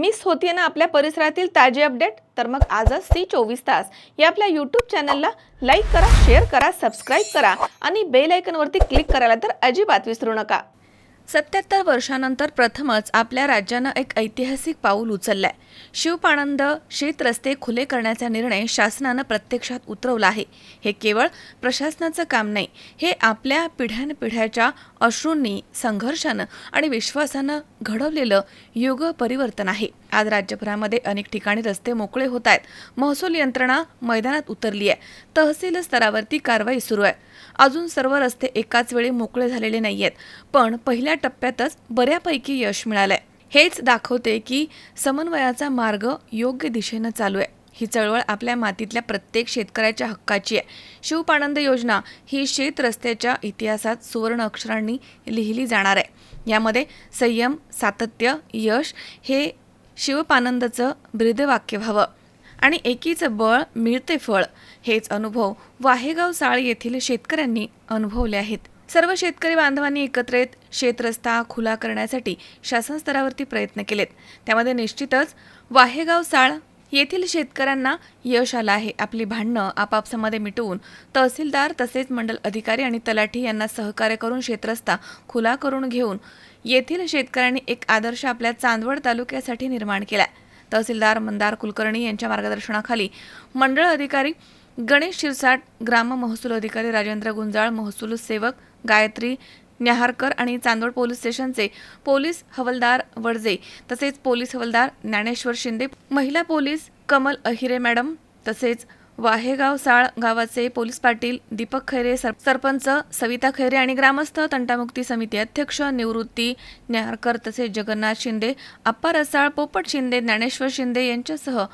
Miss होतीये ना आपल्या परिसरातील ताजे अपडेट? तर मग आजच सी चोवीस तास. या आपल्या यूट्यूब चॅनलला लाईक करा शेअर करा सबस्क्राईब करा आणि बेल आयकनवरती क्लिक करायला तर अजिबात विसरू नका. सत्याहत्तर वर्षानंतर प्रथमच आपल्या राज्यानं एक ऐतिहासिक पाऊल उचललंय. शिवपाणंद शेत रस्ते खुले करण्याचा निर्णय शासनानं प्रत्यक्षात उतरवला आहे. हे केवळ प्रशासनाचं काम नाही हे आपल्या पिढ्यानपिढ्याच्या अश्रूंनी संघर्षानं आणि विश्वासानं घडवलेलं युग परिवर्तन आहे. आज राज्यभरामध्ये अनेक ठिकाणी रस्ते मोकळे होत आहेत. महसूल यंत्रणा मैदानात उतरली आहे. तहसील स्तरावरती कारवाई सुरू आहे. अजून सर्व रस्ते एकाच वेळी मोकळे झालेले नाही आहेत पण पहिल्या टप्प्यातच बऱ्यापैकी यश मिळालंय. हेच दाखवते की समन्वयाचा मार्ग योग्य दिशेनं चालू आहे. ही चळवळ आपल्या मातीतल्या प्रत्येक शेतकऱ्याच्या हक्काची आहे. शिवपानंद योजना ही शेत रस्त्याच्या इतिहासात सुवर्ण अक्षरांनी लिहिली जाणार आहे. यामध्ये संयम सातत्य यश हे शिवपानंदचं ब्रीदवाक्य व्हावं आणि एकीचं बळ मिळते फळ हेच अनुभव वाहेगाव साळ येथील शेतकऱ्यांनी अनुभवले आहेत. सर्व शेतकरी बांधवांनी एकत्र येत शेतरस्ता खुला करण्यासाठी शासन स्तरावरती प्रयत्न केलेत. त्यामध्ये निश्चितच वाहेगाव साळ येथील शेतकऱ्यांना यश आलं आहे. आपली भांडणं आपापसामध्ये मिटवून तहसीलदार तसेच मंडल अधिकारी आणि तलाठी यांना सहकार्य करून शेतरस्ता खुला करून घेऊन येथील शेतकऱ्यांनी एक आदर्श आपल्या चांदवड तालुक्यासाठी निर्माण केला तहसीलदार मंदार कुलकर्णी यांच्या मार्गदर्शनाखाली मंडळ अधिकारी गणेश शिरसाट ग्राम महसूल अधिकारी राजेंद्र गुंजाळ महसूल सेवक गायत्री न्याहारकर आणि चांदोड पोलीस स्टेशनचे पोलीस हवलदार वडजे तसेच पोलीस हवलदार ज्ञानेश्वर शिंदे महिला पोलीस कमल अहिरे मॅडम तसेच वाहेगाव साळ गावाचे पोलीस पाटील दीपक खैरे सर सरपंच सविता खैरे आणि ग्रामस्थ तंटामुक्ती समिती अध्यक्ष निवृत्ती न्याहारकर तसेच जगन्नाथ शिंदे अप्पा रसाळ पोपट शिंदे ज्ञानेश्वर शिंदे यांच्यासह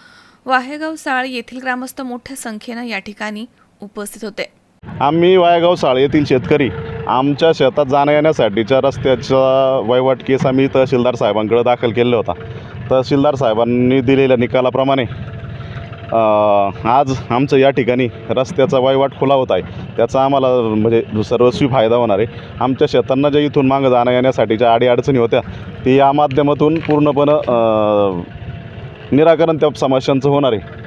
वाहेगाव साळ येथील ग्रामस्थ मोठ्या संख्येनं या ठिकाणी उपस्थित होते. आम्ही वायगाव साळ येथील शेतकरी आमच्या शेतात जाण्या येण्यासाठीच्या रस्त्याचा वहिवाट केस आम्ही तहसीलदार साहेबांकडे दाखल केलेला होता. तहसीलदार साहेबांनी दिलेल्या निकालाप्रमाणे आज आमचं या ठिकाणी रस्त्याचा वहिवाट खुला होत आहे. त्याचा आम्हाला म्हणजे सर्वस्वी फायदा होणार आहे. आमच्या शेतांना ज्या इथून मागं जाण्या येण्यासाठीच्या अडीअडचणी होत्या ती या माध्यमातून पूर्णपणे निराकरण त्या समस्यांचं होणार आहे.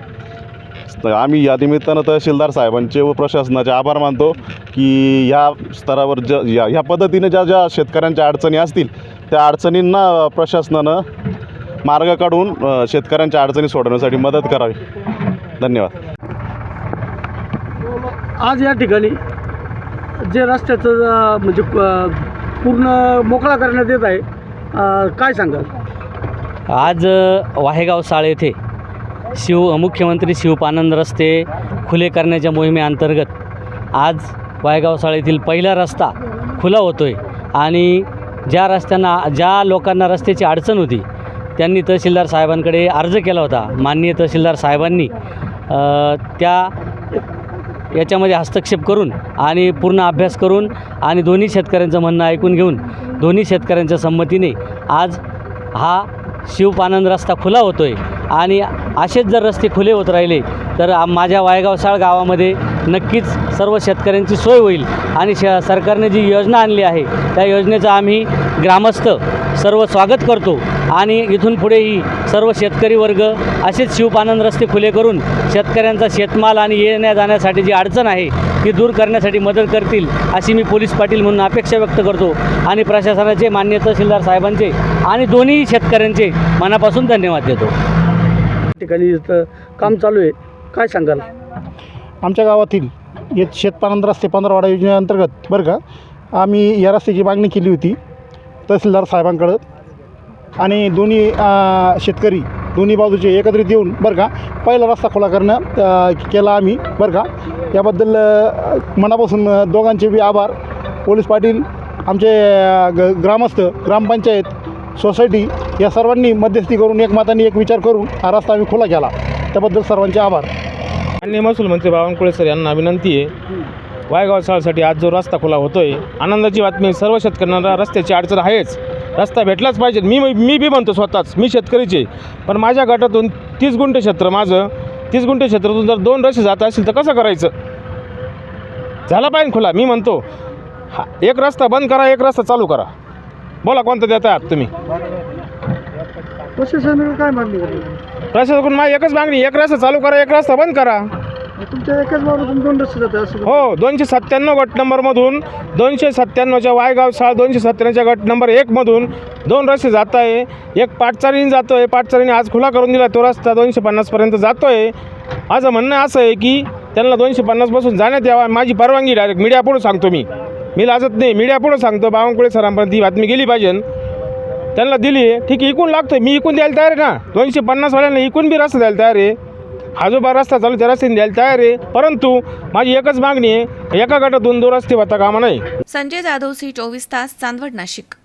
तर आम्ही या निमित्तानं तहसीलदार साहेबांचे व प्रशासनाचे आभार मानतो की या स्तरावर ज या ह्या पद्धतीने ज्या ज्या शेतकऱ्यांच्या अडचणी असतील त्या अडचणींना प्रशासनानं मार्ग काढून शेतकऱ्यांच्या अडचणी सोडवण्यासाठी मदत करावी. धन्यवाद. आज या ठिकाणी जे रस्त्याचं म्हणजे पूर्ण मोकळा करण्यात येत आहे काय सांगाल? आज वाहेगाव साळ येथे शिव मुख्यमंत्री शिवपानंद रस्ते खुले करण्याच्या मोहिमेअंतर्गत आज वायगाव शाळेतील पहिला रस्ता खुला होतो आहे आणि ज्या रस्त्यांना ज्या लोकांना रस्त्याची अडचण होती त्यांनी तहसीलदार साहेबांकडे अर्ज केला होता. माननीय तहसीलदार साहेबांनी त्या याच्यामध्ये हस्तक्षेप करून आणि पूर्ण अभ्यास करून आणि दोन्ही शेतकऱ्यांचं म्हणणं ऐकून घेऊन दोन्ही शेतकऱ्यांच्या संमतीने आज हा शिवपानंद रस्ता खुला होतो आहे आणि असेच जर रस्ते खुले होत राहिले तर माझ्या वायगावसाळ गावामध्ये नक्कीच सर्व शेतकऱ्यांची सोय होईल. आणि श सरकारने जी योजना आणली आहे त्या योजनेचा आम्ही ग्रामस्थ सर्व स्वागत करतो. आणि इथून पुढेही सर्व शेतकरी वर्ग असेच शिवपानंद रस्ते खुले करून शेतकऱ्यांचा शेतमाल आणि येण्या जाण्यासाठी जी अडचण आहे ती दूर करण्यासाठी मदत करतील अशी मी पोलीस पाटील म्हणून अपेक्षा व्यक्त करतो. आणि प्रशासनाचे मान्य तहसीलदार साहेबांचे आणि दोन्ही शेतकऱ्यांचे मनापासून धन्यवाद देतो. ठिकाणी इथं काम चालू आहे. काय सांगाल? आमच्या गावातील ये शेतपानंद रस्ते पंधरवाडा योजनेअंतर्गत बरं का आम्ही या रस्त्याची मागणी केली होती. तहसीलदार साहेबांकडं आणि दोन्ही शेतकरी दोन्ही बाजूचे एकत्रित येऊन बरं का पहिला रस्ता खुला करणं केला आम्ही बरं का. याबद्दल मनापासून दोघांचे बी आभार. पोलीस पाटील आमचे ग ग्रामस्थ ग्रामपंचायत सोसायटी या सर्वांनी मध्यस्थी करून एकमताने एक विचार करून हा रस्ता आम्ही खुला केला. त्याबद्दल सर्वांचे आभार. माननीय महसूल मंत्री बावनकुळे सर यांना विनंती आहे वायगाव शाळेसाठी आज जो रस्ता खुला होतोय आनंदाची बातमी सर्व शेतकऱ्यांना रस्त्याची अडचण आहेच. रस्ता भेटलाच पाहिजे. मी मी बी म्हणतो स्वतःच. मी शेतकरीचे. पण माझ्या गटातून तीस गुंठे क्षेत्र माझं. तीस गुंठे क्षेत्रातून जर दोन रस्ते जात असतील तर कसं करायचं? झाला पाहिजे खुला. मी म्हणतो हा एक रस्ता बंद करा एक रस्ता चालू करा. बोला कोणता देता आहात तुम्ही? प्रशासनाकडून माझी एकच मागणी एक रस्ता चालू करा एक रस्ता बंद करा. तुमच्या एकाच दोन रस्ते जातात असं हो दोनशे सत्त्याण्णव गट नंबरमधून दोनशे सत्त्याण्णवच्या वायगाव शाळा दोनशे सत्त्याण्णवच्या गट नंबर एकमधून दोन रस्ते जात आहे एक पाटचारीने जातो आहे पाटचारीने आज खुला करून दिला तो रस्ता दोनशे पन्नासपर्यंत जातो आहे माझं म्हणणं असं आहे की त्यांना दोनशे पन्नासपासून जाण्यात यावा. माझी परवानगी डायरेक्ट मीडियापुढं सांगतो मी. मी लाजत नाही. मीडियापुढं सांगतो. बावनकुळे सरांपर्यंत ही बातमी गेली पाहिजे. त्यांना दिली आहे. ठीक आहे इकून लागतो मी इकून द्यायला तयार आहे ना? दोनशे पन्नासवाल्यांना इकून बी रस्ता द्यायला तयार आहे. आजोबा रस्ता चालू त्या रस्त्याने द्यायला तयार आहे. परंतु माझी एकच मागणी आहे एका गटातून दोन रस्ते होता कामा नाही संजय जाधव सी चोवीस तास चांदवड नाशिक.